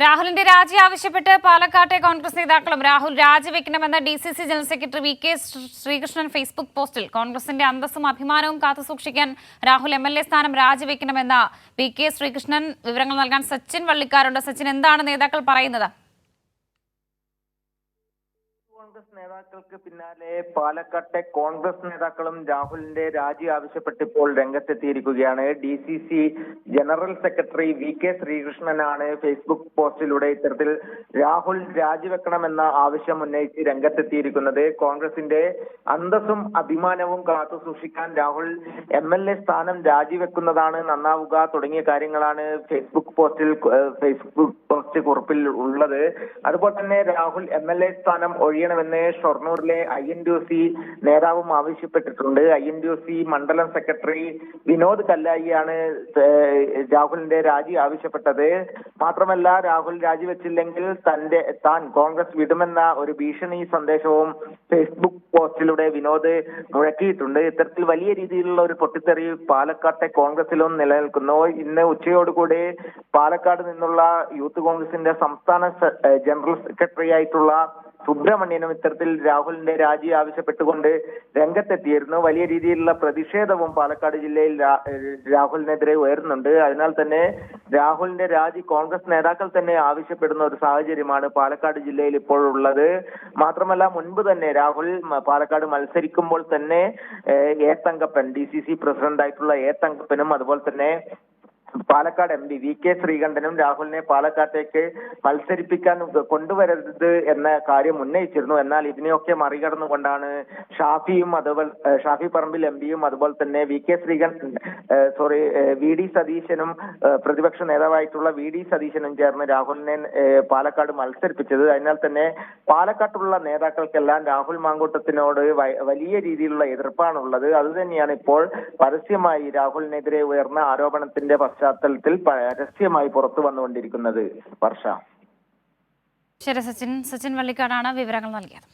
രാഹുലിന്റെ രാജി ആവശ്യപ്പെട്ട് പാലക്കാട്ടെ കോൺഗ്രസ് നേതാക്കളും Rahul രാജിവെക്കണമെന്ന D C C general secretary V K Sreekrishnan Facebook പോസ്റ്റിൽ. കോൺഗ്രസിന്റെ അന്തസ്സും അഭിമാനവും കാത്തുസൂക്ഷിക്കാൻ രാഹുൽ എം എൽ എ സ്ഥാനം രാജിവെക്കണമെന്ന വി കെ ശ്രീകൃഷ്ണൻ വിവരങ്ങൾ നൽകാൻ സച്ചിൻ വള്ളിക്കാരുണ്ട്. സച്ചിൻ എന്താണ് നേതാക്കൾ പറയുന്നത്? കോൺഗ്രസ് നേതാക്കൾക്ക് പിന്നാലെ പാലക്കാട്ടെ കോൺഗ്രസ് നേതാക്കളും രാഹുലിന്റെ രാജി ആവശ്യപ്പെട്ടിപ്പോൾ രംഗത്തെത്തിയിരിക്കുകയാണ്. D C C general secretary V K ശ്രീകൃഷ്ണനാണ് Facebook പോസ്റ്റിലൂടെ ഇത്തരത്തിൽ രാഹുൽ രാജിവെക്കണമെന്ന ആവശ്യം ഉന്നയിച്ച് രംഗത്തെത്തിയിരിക്കുന്നത്. കോൺഗ്രസിന്റെ അന്തസ്സും അഭിമാനവും കാത്തു സൂക്ഷിക്കാൻ രാഹുൽ എം എൽ എ സ്ഥാനം രാജിവെക്കുന്നതാണ് നന്നാവുക തുടങ്ങിയ കാര്യങ്ങളാണ് ഫേസ്ബുക്ക് പോസ്റ്റിൽ ഫേസ്ബുക്ക് പോസ്റ്റ് കുറിപ്പിൽ ഉള്ളത്. അതുപോലെ തന്നെ രാഹുൽ എം എൽ എ സ്ഥാനം ഒഴിയണമെന്ന് ഷൊർണൂരിലെ ഐ എൻ ഡി സി നേതാവും ആവശ്യപ്പെട്ടിട്ടുണ്ട്. ഐ എൻ ഡി സി മണ്ഡലം സെക്രട്ടറി വിനോദ് കല്ലായിയാണ് രാഹുലിന്റെ രാജി ആവശ്യപ്പെട്ടത്. മാത്രമല്ല രാഹുൽ രാജിവെച്ചില്ലെങ്കിൽ തന്റെ താൻ കോൺഗ്രസ് വിടുമെന്ന ഒരു ഭീഷണി സന്ദേശവും ഫേസ്ബുക്ക് പോസ്റ്റിലൂടെ വിനോദ് മുഴക്കിയിട്ടുണ്ട്. ഇത്തരത്തിൽ വലിയ രീതിയിലുള്ള ഒരു പൊട്ടിത്തെറി പാലക്കാട്ടെ കോൺഗ്രസിലും നിലനിൽക്കുന്നു. ഇന്ന് ഉച്ചയോടുകൂടി പാലക്കാട് നിന്നുള്ള യൂത്ത് കോൺഗ്രസിന്റെ സംസ്ഥാന ജനറൽ സെക്രട്ടറി ആയിട്ടുള്ള സുബ്രഹ്മണ്യനും ഇത്തരത്തിൽ രാഹുലിന്റെ രാജി ആവശ്യപ്പെട്ടുകൊണ്ട് രംഗത്തെത്തിയിരുന്നു. വലിയ രീതിയിലുള്ള പ്രതിഷേധവും പാലക്കാട് ജില്ലയിൽ രാഹുലിനെതിരെ ഉയരുന്നുണ്ട്. അതിനാൽ തന്നെ രാഹുലിന്റെ രാജി കോൺഗ്രസ് നേതാക്കൾ തന്നെ ആവശ്യപ്പെടുന്ന ഒരു സാഹചര്യമാണ് പാലക്കാട് ജില്ലയിൽ ഇപ്പോൾ ഉള്ളത്. മാത്രമല്ല മുൻപ് തന്നെ രാഹുൽ പാലക്കാട് മത്സരിക്കുമ്പോൾ തന്നെ A Thankappan D C C president ആയിട്ടുള്ള എ തങ്കപ്പനും അതുപോലെ തന്നെ Palakkad M P V K ശ്രീകണ്ഠനും രാഹുലിനെ പാലക്കാട്ടേക്ക് മത്സരിപ്പിക്കാൻ കൊണ്ടുവരരുത് എന്ന കാര്യം ഉന്നയിച്ചിരുന്നു. എന്നാൽ ഇതിനെയൊക്കെ മറികടന്നുകൊണ്ടാണ് ഷാഫിയും അതുപോലെ ഷാഫി പറമ്പിൽ എം പിയും അതുപോലെ തന്നെ V K Sreekandan sorry V D സതീശനും പ്രതിപക്ഷ നേതാവായിട്ടുള്ള വി ഡി സതീശനും ചേർന്ന് രാഹുലിനെ പാലക്കാട് മത്സരിപ്പിച്ചത്. അതിനാൽ തന്നെ പാലക്കാട്ടുള്ള നേതാക്കൾക്കെല്ലാം രാഹുൽ മാങ്കൂട്ടത്തിനോട് വലിയ രീതിയിലുള്ള എതിർപ്പാണുള്ളത്. അത് തന്നെയാണ് ഇപ്പോൾ പരസ്യമായി രാഹുലിനെതിരെ ഉയർന്ന ആരോപണത്തിന്റെ പശ്ചാത്തലത്തിൽ പരസ്യമായി പുറത്തു വന്നുകൊണ്ടിരിക്കുന്നത് വർഷ. ശരി സച്ചിൻ സച്ചിൻ വള്ളിക്കാടാണ് വിവരങ്ങൾ നൽകിയത്.